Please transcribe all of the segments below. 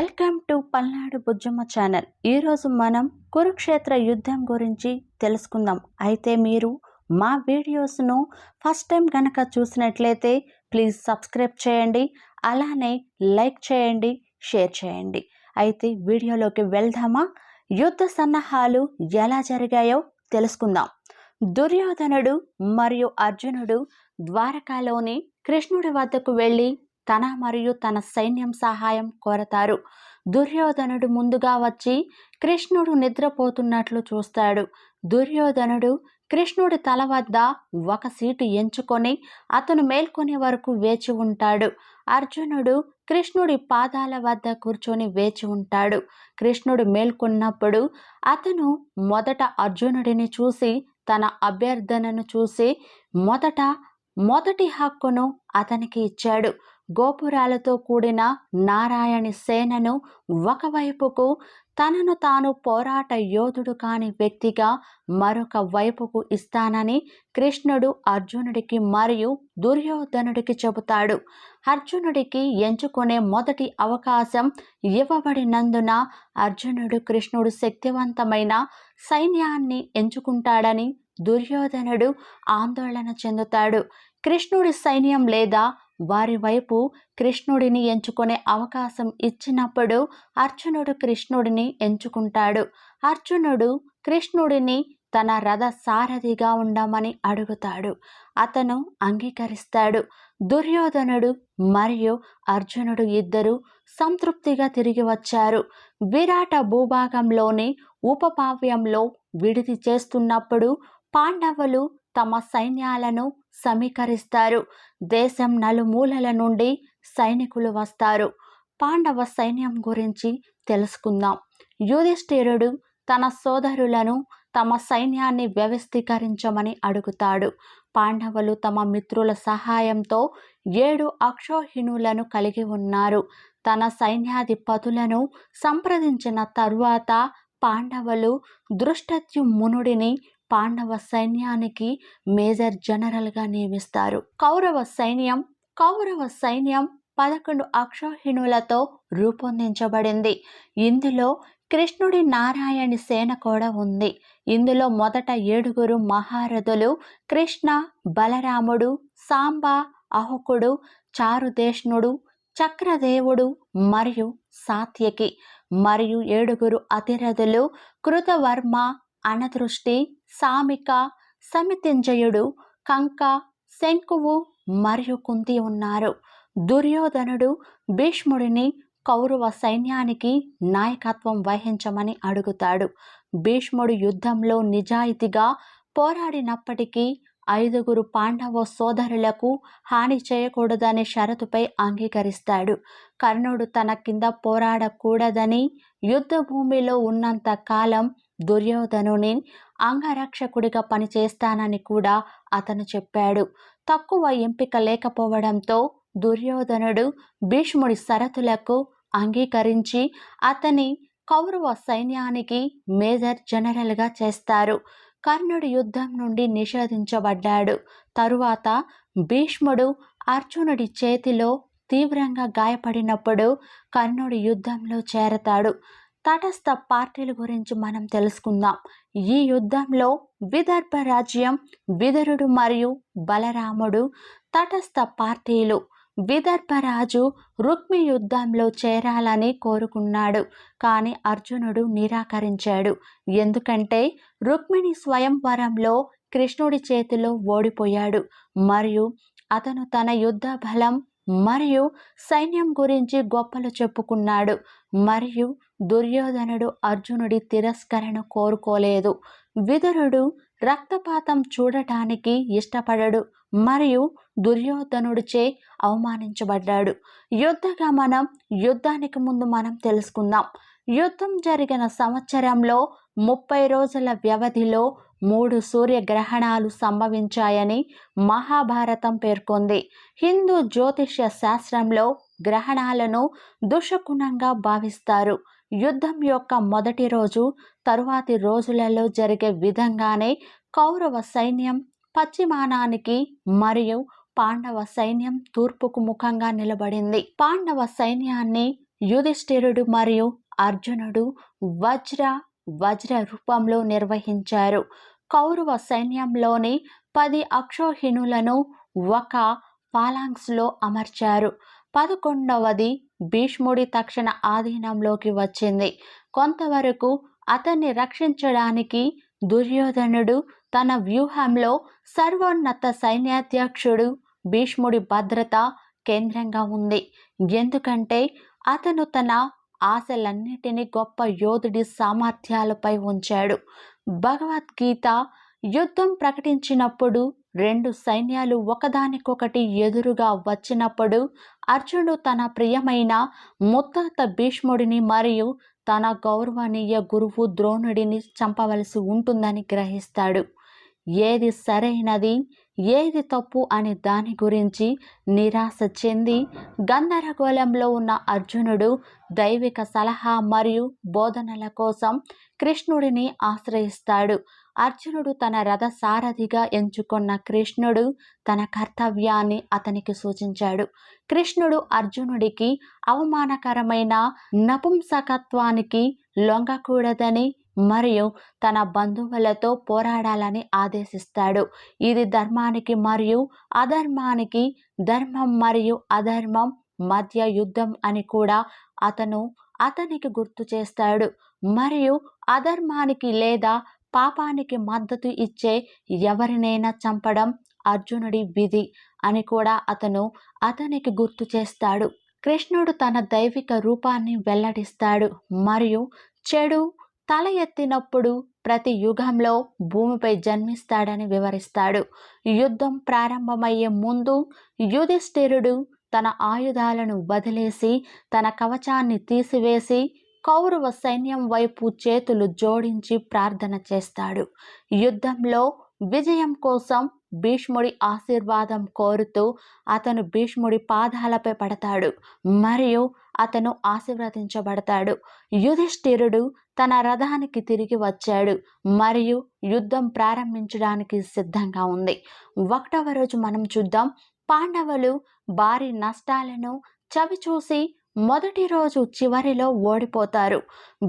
Welcome to Palnadu Bujjamma channel. ఈరోజు మనం కురుక్షేత్ర యుద్ధం గురించి తెలుసుకుందాం. అయితే మీరు మా వీడియోస్ను ఫస్ట్ టైం కనుక చూసినట్లయితే ప్లీజ్ సబ్స్క్రైబ్ చేయండి అలానే లైక్ చేయండి షేర్ చేయండి. అయితే వీడియోలోకి వెళ్దామా? యుద్ధ సన్నాహాలు ఎలా జరిగాయో తెలుసుకుందాం. దుర్యోధనుడు మరియు అర్జునుడు ద్వారకాలోని కృష్ణుడి వద్దకు వెళ్ళి తన మరియు తన సైన్యం సహాయం కోరతారు. దుర్యోధనుడు ముందుగా వచ్చి కృష్ణుడు నిద్రపోతున్నట్లు చూస్తాడు. దుర్యోధనుడు కృష్ణుడి తల వద్ద ఒక సీటు ఎంచుకొని అతను మేల్కొనే వరకు వేచి ఉంటాడు. అర్జునుడు కృష్ణుడి పాదాల వద్ద కూర్చొని వేచి ఉంటాడు. కృష్ణుడు మేల్కొన్నప్పుడు అతను మొదట అర్జునుడిని చూసి తన అభ్యర్థనను చూసి మొదట మొదటి హక్కును అతనికి ఇచ్చాడు. గోపురాలతో కూడిన నారాయణి సేనను ఒకవైపుకు తనను తాను పోరాట యోధుడు కాని వ్యక్తిగా మరొక వైపుకు ఇస్తానని కృష్ణుడు అర్జునుడికి మరియు దుర్యోధనుడికి చెబుతాడు. అర్జునుడికి ఎంచుకునే మొదటి అవకాశం ఇవ్వబడినందున అర్జునుడు కృష్ణుడు శక్తివంతమైన సైన్యాన్ని ఎంచుకుంటాడని దుర్యోధనుడు ఆందోళన చెందుతాడు. కృష్ణుడి సైన్యం లేదా వారి వైపు కృష్ణుడిని ఎంచుకునే అవకాశం ఇచ్చినప్పుడు అర్జునుడు కృష్ణుడిని ఎంచుకుంటాడు. అర్జునుడు కృష్ణుడిని తన రథ సారథిగా ఉండమని అడుగుతాడు. అతను అంగీకరిస్తాడు. దుర్యోధనుడు మరియు అర్జునుడు ఇద్దరు సంతృప్తిగా తిరిగి వచ్చారు. విరాట భూభాగంలోని ఉపపావ్యంలో విడిది చేస్తున్నప్పుడు పాండవులు తమ సైన్యాలను సమీకరిస్తారు. దేశం నలుమూలల నుండి సైనికులు వస్తారు. పాండవ సైన్యం గురించి తెలుసుకుందాం. యుధిష్ఠిరుడు తన సోదరులను తమ సైన్యాన్ని వ్యవస్థీకరించమని అడుగుతాడు. పాండవులు తమ మిత్రుల సహాయంతో ఏడు అక్షోహిణులను కలిగి ఉన్నారు. తన సైన్యాధిపతులను సంప్రదించిన తరువాత పాండవులు దృష్టత్యు మునుడిని పాండవ సైన్యానికి మేజర్ జనరల్గా నియమిస్తారు. కౌరవ సైన్యం కౌరవ సైన్యం పదకొండు అక్షోహిణులతో రూపొందించబడింది. ఇందులో కృష్ణుడి నారాయణి సేన కూడా ఉంది. ఇందులో మొదట ఏడుగురు మహారథులు కృష్ణ బలరాముడు సాంబ అహుకుడు చారుదేష్ణుడు చక్రదేవుడు మరియు సాత్యకి. మరియు ఏడుగురు అతిరథులు కృతవర్మ అనదృష్టి సామిక సమితింజయుడు కంక శంకువు మరియు కుంతి ఉన్నారు. దుర్యోధనుడు భీష్ముడిని కౌరవ సైన్యానికి నాయకత్వం వహించమని అడుగుతాడు. భీష్ముడు యుద్ధంలో నిజాయితీగా పోరాడినప్పటికీ ఐదుగురు పాండవ సోదరులకు హాని చేయకూడదనే షరతుపై అంగీకరిస్తాడు. కర్ణుడు తన కింద పోరాడకూడదని యుద్ధ భూమిలో ఉన్నంత కాలం దుర్యోధనుని అంగరక్షకుడిగా పనిచేస్తానని కూడా అతను చెప్పాడు. తక్కువ ఎంపిక లేకపోవడంతో దుర్యోధనుడు భీష్ముడి షరతులకు అంగీకరించి అతని కౌరవ సైన్యానికి మేజర్ జనరల్గా చేస్తారు. కర్ణుడు యుద్ధం నుండి నిషేధించబడ్డాడు. తరువాత భీష్ముడు అర్జునుడి చేతిలో తీవ్రంగా గాయపడినప్పుడు కర్ణుడు యుద్ధంలో చేరతాడు. తటస్థ పార్టీల గురించి మనం తెలుసుకుందాం. ఈ యుద్ధంలో విదర్భ రాజ్యం విదురుడు మరియు బలరాముడు తటస్థ పార్టీలు. విదర్భరాజు రుక్మి యుద్ధంలో చేరాలని కోరుకున్నాడు. కానీ అర్జునుడు నిరాకరించాడు. ఎందుకంటే రుక్మిణి స్వయంవరంలో కృష్ణుడి చేతిలో ఓడిపోయాడు. మరియు అతను తన యుద్ధ బలం మరియు సైన్యం గురించి గొప్పలు చెప్పుకున్నాడు. మరియు దుర్యోధనుడు అర్జునుడి తిరస్కరణ కోరుకోలేదు. విదురుడు రక్తపాతం చూడటానికి ఇష్టపడడు. మరియు దుర్యోధనుడిచే అవమానించబడ్డాడు. యుద్ధ గమనం యుద్ధానికి ముందు మనం తెలుసుకుందాం. యుద్ధం జరిగిన సంవత్సరంలో ముప్పై రోజుల వ్యవధిలో మూడు సూర్యగ్రహణాలు సంభవించాయని మహాభారతం పేర్కొంది. హిందూ జ్యోతిష్య శాస్త్రంలో గ్రహణాలను దుషకుణంగా భావిస్తారు. యుద్ధం యొక్క మొదటి రోజు తరువాతి రోజులలో జరిగే విధంగానే కౌరవ సైన్యం పశ్చిమానానికి మరియు పాండవ సైన్యం తూర్పుకు ముఖంగా నిలబడింది. పాండవ సైన్యాన్ని యుధిష్ఠిరుడు మరియు అర్జునుడు వజ్ర వజ్ర రూపంలో నిర్వహించారు. కౌరవ సైన్యంలోని పది అక్షోహిణులను ఒక పాలాంగ్స్లో అమర్చారు. పదకొండవది భీష్ముడి తక్షణ ఆధీనంలోకి వచ్చింది. కొంతవరకు అతన్ని రక్షించడానికి దుర్యోధనుడు తన వ్యూహంలో సర్వోన్నత సైన్యాధ్యక్షుడు భీష్ముడి భద్రత కేంద్రంగా ఉంది. ఎందుకంటే అతను తన ఆశలన్నిటినీ గొప్ప యోధుడి సామర్థ్యాలపై ఉంచాడు. భగవద్గీత యుద్ధం ప్రకటించినప్పుడు రెండు సైన్యాలు ఒకదానికొకటి ఎదురుగా వచ్చినప్పుడు అర్జునుడు తన ప్రియమైన ముత్తాత భీష్ముడిని మరియు తన గౌరవనీయ గురువు ద్రోణుడిని చంపవలసి ఉంటుందని గ్రహిస్తాడు. ఏది సరైనది ఏది తప్పు అని దాని గురించి నిరాశ చెంది గందరగోళంలో ఉన్న అర్జునుడు దైవిక సలహా మరియు బోధనల కోసం కృష్ణుడిని ఆశ్రయిస్తాడు. అర్జునుడు తన రథ సారథిగా ఎంచుకున్న కృష్ణుడు తన కర్తవ్యాన్ని అతనికి సూచించాడు. కృష్ణుడు అర్జునుడికి అవమానకరమైన నపుంసకత్వానికి లొంగకూడదని మరియు తన బంధువులతో పోరాడాలని ఆదేశిస్తాడు. ఇది ధర్మానికి మరియు అధర్మానికి ధర్మం మరియు అధర్మం మధ్య యుద్ధం అని కూడా అతను అతనికి గుర్తు చేస్తాడు. మరియు అధర్మానికి లేదా పాపానికి మద్దతు ఇచ్చే ఎవరినైనా చంపడం అర్జునుడి విధి అని కూడా అతను అతనికి గుర్తు చేస్తాడు. కృష్ణుడు తన దైవిక రూపాన్ని వెల్లడిస్తాడు మరియు చెడు తల ఎత్తినప్పుడు ప్రతి యుగంలో భూమిపై జన్మిస్తాడని వివరిస్తాడు. యుద్ధం ప్రారంభమయ్యే ముందు యుధిష్ఠిరుడు తన ఆయుధాలను వదిలేసి తన కవచాన్ని తీసివేసి కౌరవ సైన్యం వైపు చేతులు జోడించి ప్రార్థన చేస్తాడు. యుద్ధంలో విజయం కోసం భీష్ముడి ఆశీర్వాదం కోరుతూ అతను భీష్ముడి పాదాలపై పడతాడు. మరియు అతను ఆశీర్వదించబడతాడు. యుధిష్ఠిరుడు తన రథానికి తిరిగి వచ్చాడు. మరియు యుద్ధం ప్రారంభించడానికి సిద్ధంగా ఉంది. ఒకటవ రోజు మనం చూద్దాం. పాండవులు భారీ నష్టాలను చవిచూసి మొదటి రోజు చివరిలో ఓడిపోతారు.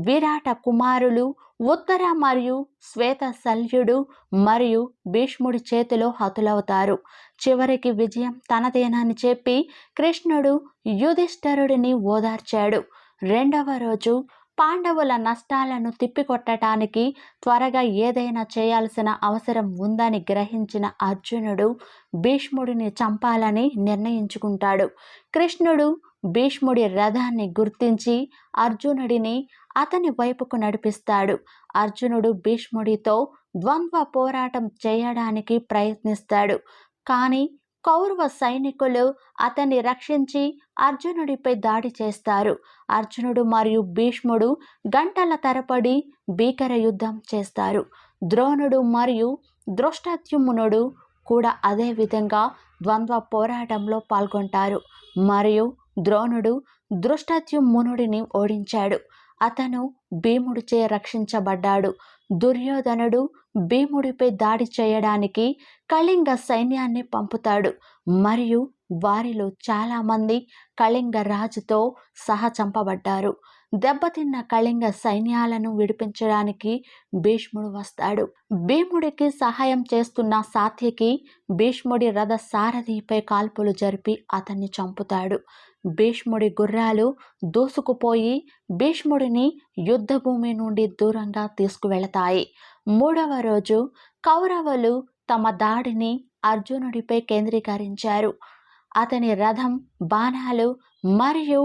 విరాట కుమారులు ఉత్తర మరియు శ్వేత శల్యుడు మరియు భీష్ముడి చేతిలో హతులవుతారు. చివరికి విజయం తనదేనని చెప్పి కృష్ణుడు యుధిష్ఠరుడిని ఓదార్చాడు. రెండవ రోజు పాండవుల నష్టాలను తిప్పికొట్టడానికి త్వరగా ఏదైనా చేయాల్సిన అవసరం ఉందని గ్రహించిన అర్జునుడు భీష్ముడిని చంపాలని నిర్ణయించుకుంటాడు. కృష్ణుడు భీష్ముడి రథాన్ని గుర్తించి అర్జునుడిని అతని వైపుకు నడిపిస్తాడు. అర్జునుడు భీష్ముడితో ద్వంద్వ పోరాటం చేయడానికి ప్రయత్నిస్తాడు. కానీ కౌరవ సైనికులు అతన్ని రక్షించి అర్జునుడిపై దాడి చేస్తారు. అర్జునుడు మరియు భీష్ముడు గంటల తరపడి భీకర యుద్ధం చేస్తారు. ద్రోణుడు మరియు దృష్టత్యుమ్నుడు కూడా అదే విధంగా ద్వంద్వ పోరాటంలో పాల్గొంటారు. మరియు ద్రోణుడు దృష్టత్యుమ్మునుడిని ఓడించాడు. అతను భీముడిచే రక్షించబడ్డాడు. దుర్యోధనుడు భీముడిపై దాడి చేయడానికి కళింగ సైన్యాన్ని పంపుతాడు. మరియు వారిలో చాలామంది కళింగ రాజుతో సహా చంపబడ్డారు దెబ్బతిన్న కళింగ సైన్యాలను విడిపించడానికి భీష్ముడు వస్తాడు. భీముడికి సహాయం చేస్తున్న సాత్యకి భీష్ముడి రథ సారథిపై కాల్పులు జరిపి అతన్ని చంపుతాడు. భీష్ముడి గుర్రాలు దూసుకుపోయి భీష్ముడిని యుద్ధభూమి నుండి దూరంగా తీసుకువెళతాయి. మూడవ రోజు కౌరవులు తమ దాడిని అర్జునుడిపై కేంద్రీకరించారు. అతని రథం బాణాలు మరియు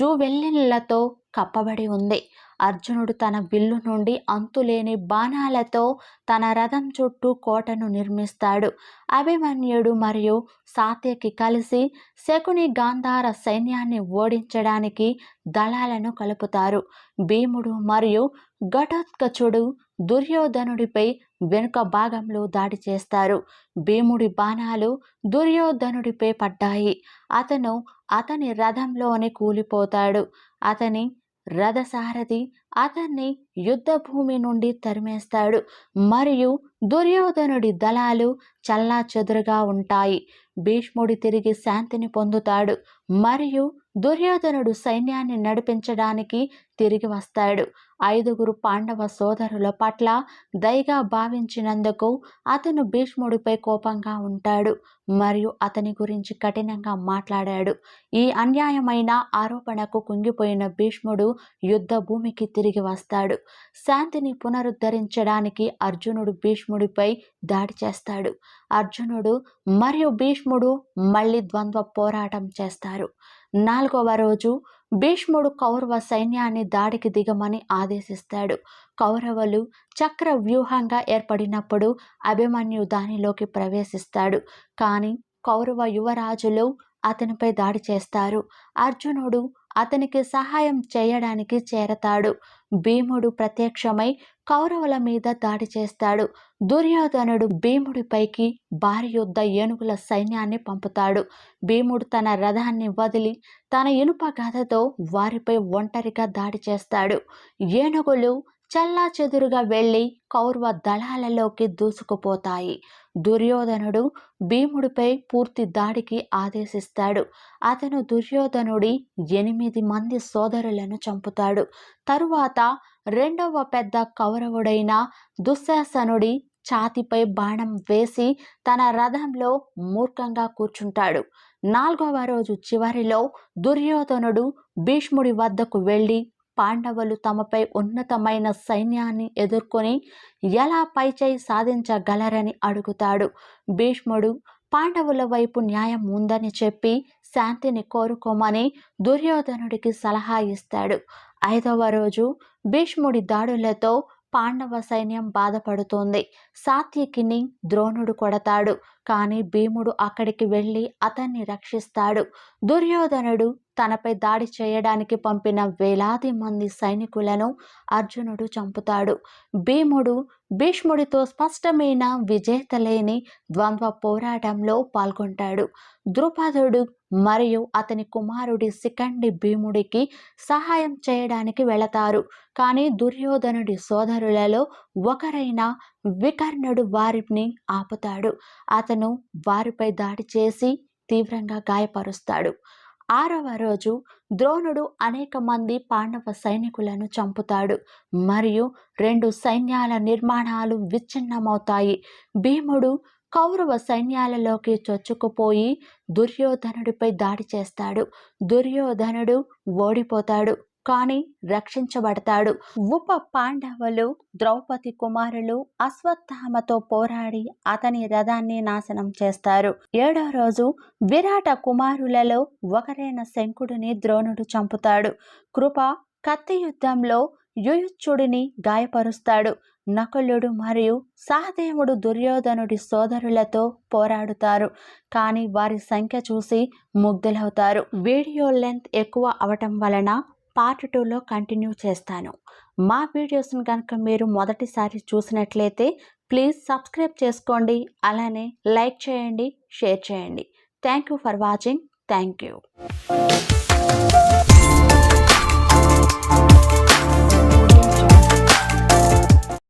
జూవెల్లిన్లతో కప్పబడి ఉంది. అర్జునుడు తన విల్లు నుండి అంతులేని బాణాలతో తన రథం చుట్టూ కోటను నిర్మిస్తాడు. అభిమన్యుడు మరియు సాత్యకి కలిసి శకుని గాంధార సైన్యాన్ని ఓడించడానికి దళాలను కలుపుతారు. భీముడు మరియు ఘటోత్కచుడు దుర్యోధనుడిపై వెనుక భాగంలో దాడి చేస్తారు. భీముడి బాణాలు దుర్యోధనుడిపై పడ్డాయి. అతను అతని రథంలోనే కూలిపోతాడు. అతని రథసారథి అతన్ని యుద్ధభూమి నుండి తరిమేస్తాడు. మరియు దుర్యోధనుడి దళాలు చల్లా చెదురుగా ఉంటాయి. భీష్ముడి తిరిగి శాంతిని పొందుతాడు. మరియు దుర్యోధనుడు సైన్యాన్ని నడిపించడానికి తిరిగి వస్తాడు. ఐదుగురు పాండవ సోదరుల పట్ల దయగా భావించినందుకు అతను భీష్ముడిపై కోపంగా ఉంటాడు మరియు అతని గురించి కఠినంగా మాట్లాడాడు. ఈ అన్యాయమైన ఆరోపణకు కుంగిపోయిన భీష్ముడు యుద్ధ భూమికి తిరిగి వస్తాడు. శాంతిని పునరుద్ధరించడానికి అర్జునుడు భీష్ముడిపై దాడి చేస్తాడు. అర్జునుడు మరియు భీష్ముడు మళ్ళీ ద్వంద్వ పోరాటం చేస్తారు. నాలుగవ రోజు భీష్ముడు కౌరవ సైన్యాన్ని దాడికి దిగమని ఆదేశిస్తాడు. కౌరవులు చక్ర వ్యూహంగా ఏర్పడినప్పుడు అభిమన్యు దానిలోకి ప్రవేశిస్తాడు. కానీ కౌరవ యువరాజులు అతనిపై దాడి చేస్తారు. అర్జునుడు అతనికి సహాయం చేయడానికి చేరతాడు. భీముడు ప్రత్యక్షమై కౌరవుల మీద దాడి చేస్తాడు. దుర్యోధనుడు భీముడిపైకి భారీ యుద్ధ ఏనుగుల సైన్యాన్ని పంపుతాడు. భీముడు తన రథాన్ని వదిలి తన ఇనుప గదతో వారిపై ఒంటరిగా దాడి చేస్తాడు. ఏనుగులు చల్లా చెదురుగా వెళ్ళి కౌరవ దళాలలోకి దూసుకుపోతాయి. దుర్యోధనుడు భీముడిపై పూర్తి దాడికి ఆదేశిస్తాడు. అతను దుర్యోధనుడి ఎనిమిది మంది సోదరులను చంపుతాడు. తరువాత రెండవ పెద్ద కౌరవుడైన దుశ్శాసనుడి ఛాతిపై బాణం వేసి తన రథంలో మూర్ఖంగా కూర్చుంటాడు. నాలుగవ రోజు చివరిలో దుర్యోధనుడు భీష్ముడి వద్దకు వెళ్ళి పాండవులు తమపై ఉన్నతమైన సైన్యాన్ని ఎదుర్కొని ఎలా పైచేయి సాధించగలరని అడుగుతాడు. భీష్ముడు పాండవుల వైపు న్యాయం ఉందని చెప్పి శాంతిని కోరుకోమని దుర్యోధనుడికి సలహా ఇస్తాడు. ఐదవ రోజు భీష్ముడి దాడులతో పాండవ సైన్యం బాధపడుతోంది. సాత్యకిని ద్రోణుడు కొడతాడు. కానీ భీముడు అక్కడికి వెళ్ళి అతన్ని రక్షిస్తాడు. దుర్యోధనుడు తనపై దాడి చేయడానికి పంపిన వేలాది మంది సైనికులను అర్జునుడు చంపుతాడు. భీముడు భీష్ముడితో స్పష్టమైన విజేత లేని ద్వంద్వ పోరాటంలో పాల్గొంటాడు. ద్రుపదుడు మరియు అతని కుమారుడి సికండి భీముడికి సహాయం చేయడానికి వెళతారు. కానీ దుర్యోధనుడి సోదరులలో ఒకరైన వికర్ణుడు వారిని ఆపుతాడు. అతను వారిపై దాడి చేసి తీవ్రంగా గాయపరుస్తాడు. ఆరవ రోజు ద్రోణుడు అనేక మంది పాండవ సైనికులను చంపుతాడు. మరియు రెండు సైన్యాల నిర్మాణాలు విచ్ఛిన్నమవుతాయి. భీముడు కౌరవ సైన్యాలలోకి చొచ్చుకుపోయి దుర్యోధనుడిపై దాడి చేస్తాడు. దుర్యోధనుడు ఓడిపోతాడు. కానీ రక్షించబడతాడు. ఉప పాండవులు ద్రౌపది కుమారులు అశ్వత్థామతో పోరాడి అతని రథాన్ని నాశనం చేస్తారు. ఏడో రోజు విరాట కుమారులలో ఒకరైన శంకుడిని ద్రోణుడు చంపుతాడు. కృప కత్తి యుద్ధంలో యుయుచ్చుడిని గాయపరుస్తాడు. నకులుడు మరియు సహదేవుడు దుర్యోధనుడి సోదరులతో పోరాడుతారు. కానీ వారి సంఖ్య చూసి ముగ్ధులవుతారు. వీడియో లెంత్ ఎక్కువ అవటం వలన పార్ట్ టూలో కంటిన్యూ చేస్తాను. మా వీడియోస్ని కనుక మీరు మొదటిసారి చూసినట్లయితే ప్లీజ్ సబ్స్క్రైబ్ చేసుకోండి అలానే లైక్ చేయండి షేర్ చేయండి. Thank you for watching. Thank you.